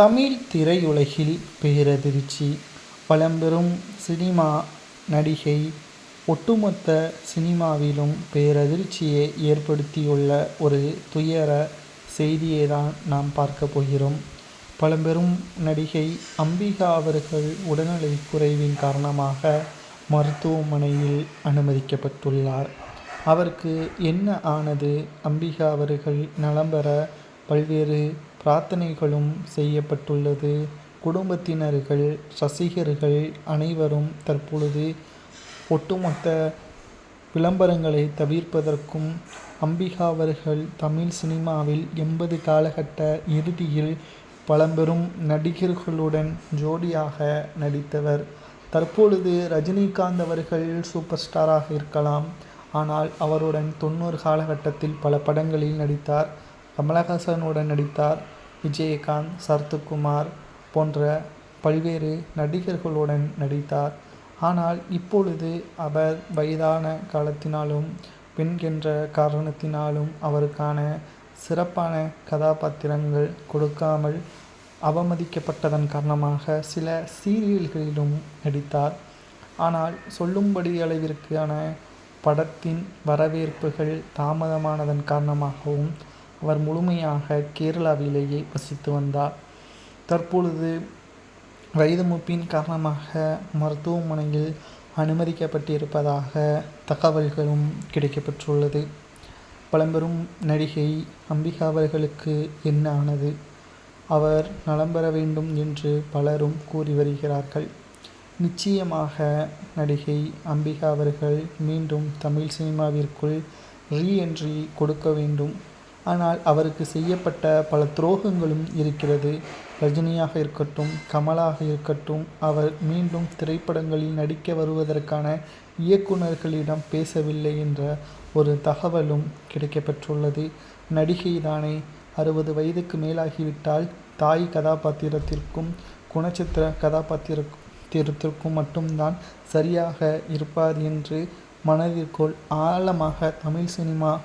தமிழ் திரையுலகில் பேரதிர்ச்சி பழம்பெரும் சினிமா நடிகை ஒட்டுமொத்த சினிமாவிலும் பேரதிர்ச்சியை ஏற்படுத்தியுள்ள ஒரு துயர செய்தியை தான் நாம் பார்க்க போகிறோம். பழம்பெரும் நடிகை அம்பிகா அவர்கள் உடல்நலக் குறைவின் காரணமாக மருத்துவமனையில் அனுமதிக்கப்பட்டுள்ளார். அவருக்கு என்ன ஆனது? அம்பிகா அவர்கள் நலம் பெற பல்வேறு பிரார்த்தனைகளும் செய்யப்பட்டுள்ளது. குடும்பத்தினர்கள் ரசிகர்கள் அனைவரும் தற்பொழுது ஒட்டுமொத்த விளம்பரங்களை தவிர்ப்பதற்கும் அம்பிகா அவர்கள் தமிழ் சினிமாவில் எண்பது காலகட்ட இறுதியில் பழம்பெரும் நடிகர்களுடன் ஜோடியாக நடித்தவர். தற்பொழுது ரஜினிகாந்த் அவர்கள் சூப்பர் ஸ்டாராக இருக்கலாம். ஆனால் அவருடன் தொண்ணூறு காலகட்டத்தில் பல படங்களில் நடித்தார். கமலஹாசனுடன் நடித்தார் விஜயகாந்த் சரத்குமார் போன்ற பல்வேறு நடிகர்களுடன் நடித்தார். ஆனால் இப்பொழுது அவர் வயதான காலத்தினாலும் பெண் என்ற காரணத்தினாலும் அவருக்கான சிறப்பான கதாபாத்திரங்கள் கொடுக்காமல் அவமதிக்கப்பட்டதன் காரணமாக சில சீரியல்களிலும் நடித்தார். ஆனால் சொல்லும்படி அளவிற்கான படத்தின் வரவேற்புகள் தாமதமானதன் காரணமாகவும் அவர் முழுமையாக கேரளாவிலேயே வசித்து வந்தார். தற்பொழுது வயது மூப்பின் காரணமாக மருத்துவமனையில் அனுமதிக்கப்பட்டிருப்பதாக தகவல்களும் கிடைக்கப்பெற்றுள்ளது. பழம்பெரும் நடிகை அம்பிகா அவர்களுக்கு என்ன ஆனது? அவர் நலம் பெற வேண்டும் என்று பலரும் கூறி வருகிறார்கள். நிச்சயமாக நடிகை அம்பிகா அவர்கள் மீண்டும் தமிழ் சினிமாவிற்குள் ரீஎன்ட்ரி கொடுக்க வேண்டும். ஆனால் அவருக்கு செய்யப்பட்ட பல துரோகங்களும் இருக்கிறது. ரஜினியாக இருக்கட்டும் கமலாக இருக்கட்டும் அவர் மீண்டும் திரைப்படங்களில் நடிக்க வருவதற்கான இயக்குநர்களிடம் பேசவில்லை என்ற ஒரு தகவலும் கிடைக்கப்பெற்றுள்ளது. நடிகை தானே அறுபது வயதுக்கு மேலாகிவிட்டால் தாய் கதாபாத்திரத்திற்கும் குணச்சித்திர கதாபாத்திரத்திற்கும் மட்டும்தான் சரியாக இருப்பார் என்று மனதிற்குள் ஆழமாக தமிழ் சினிமா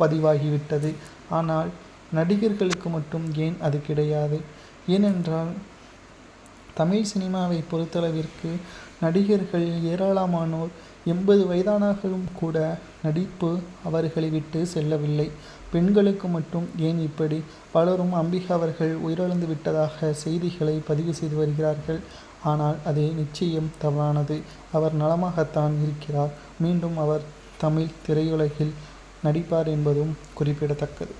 பதிவாகிவிட்டது. ஆனால் நடிகர்களுக்கு மட்டும் ஏன் அது கிடையாது? ஏனென்றால் தமிழ் சினிமாவை பொறுத்தளவிற்கு நடிகர்கள் ஏராளமானோர் எண்பது வயதானாலும் கூட நடிப்பு அவர்களை விட்டு செல்லவில்லை. பெண்களுக்கு மட்டும் ஏன் இப்படி? பலரும் அம்பிகா அவர்கள் உயிரிழந்து விட்டதாக செய்திகளை பதிவு செய்து வருகிறார்கள். ஆனால் அது நிச்சயம் தவறானது. அவர் நலமாகத்தான் இருக்கிறார். மீண்டும் அவர் தமிழ் திரையுலகில் நடிப்பார் என்பதும் குறிப்பிடத்தக்கது.